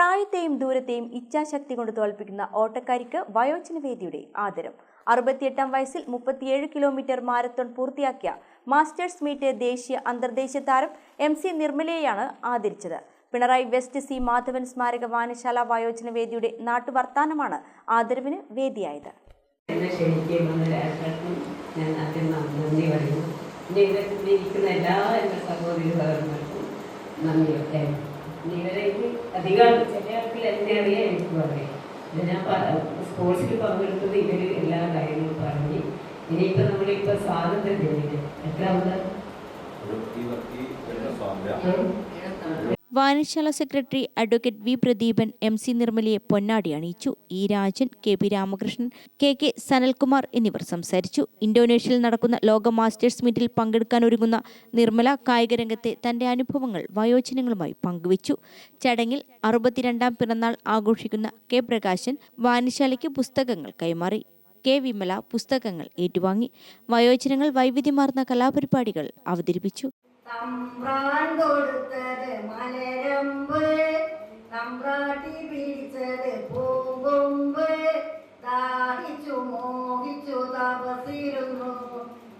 പ്രായത്തെയും ദൂരത്തെയും ഇച്ഛാശക്തി കൊണ്ട് തോൽപ്പിക്കുന്ന ഓട്ടക്കാരിക്ക് വയോജനവേദിയുടെ ആദരം. അറുപത്തിയെട്ടാം വയസ്സിൽ മുപ്പത്തിയേഴ് കിലോമീറ്റർ മാരത്തോൺ പൂർത്തിയാക്കിയ മാസ്റ്റേഴ്സ് മീറ്റ് ദേശീയ അന്തർദേശീയ താരം എം സി നിർമ്മലയെയാണ് ആദരിച്ചത്. പിണറായി വെസ്റ്റ് സി മാധവൻ സ്മാരക വായനശാല വയോജന വേദിയുടെ നാട്ടുവർത്താനമാണ് ആദരവിന് വേദിയായത്. നന്ദി പറയുന്നു. അധികം ചില ആൾക്കാർ അറിയാൻ എനിക്ക് പറയാം ഞാൻ സ്പോർട്സിൽ പങ്കെടുത്തത് ഇവർ എല്ലാ കാര്യങ്ങളും പറഞ്ഞ്. ഇനിയിപ്പോൾ നമ്മളിപ്പോൾ സ്വാതന്ത്ര്യം ദിനം എത്രാമത്? സ്വാതന്ത്ര്യം. വായനശാല secretary advocate V Pradeepan M C നിർമ്മലയെ പൊന്നാടി അണിയിച്ചു. E Rajan K P Ramakrishnan K K Sanalkumar എന്നിവർ സംസാരിച്ചു. ഇന്തോനേഷ്യയിൽ നടക്കുന്ന ലോക മാസ്റ്റേഴ്സ് മീറ്റിൽ പങ്കെടുക്കാൻ ഒരുങ്ങുന്ന നിർമ്മല കായികരംഗത്തെ തന്റെ അനുഭവങ്ങൾ വയോജനങ്ങളുമായി പങ്കുവച്ചു. ചടങ്ങിൽ അറുപത്തിരണ്ടാം പിറന്നാൾ ആഘോഷിക്കുന്ന കെ പ്രകാശൻ വായനശാലയ്ക്ക് പുസ്തകങ്ങൾ കൈമാറി. കെ വിമല പുസ്തകങ്ങൾ ഏറ്റുവാങ്ങി. വയോജനങ്ങൾ വൈവിധ്യമാർന്ന കലാപരിപാടികൾ അവതരിപ്പിച്ചു. തമ്പ്രാൻ കൊടുത്തത് മലരമ്പ്. തമ്പ്രാട്ടി പിടിച്ചത് പൂങ്കൊമ്പ്. ദാഹിച്ചു മോഹിച്ചു തപസിരുന്നു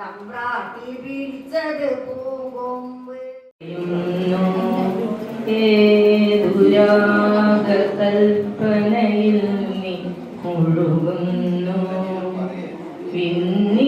തമ്പ്രാട്ടി പിടിച്ചത് പൂങ്കൊമ്പ്. കൽപ്പനയിൽ നീ മുഴുകുന്നു പിന്നിലെ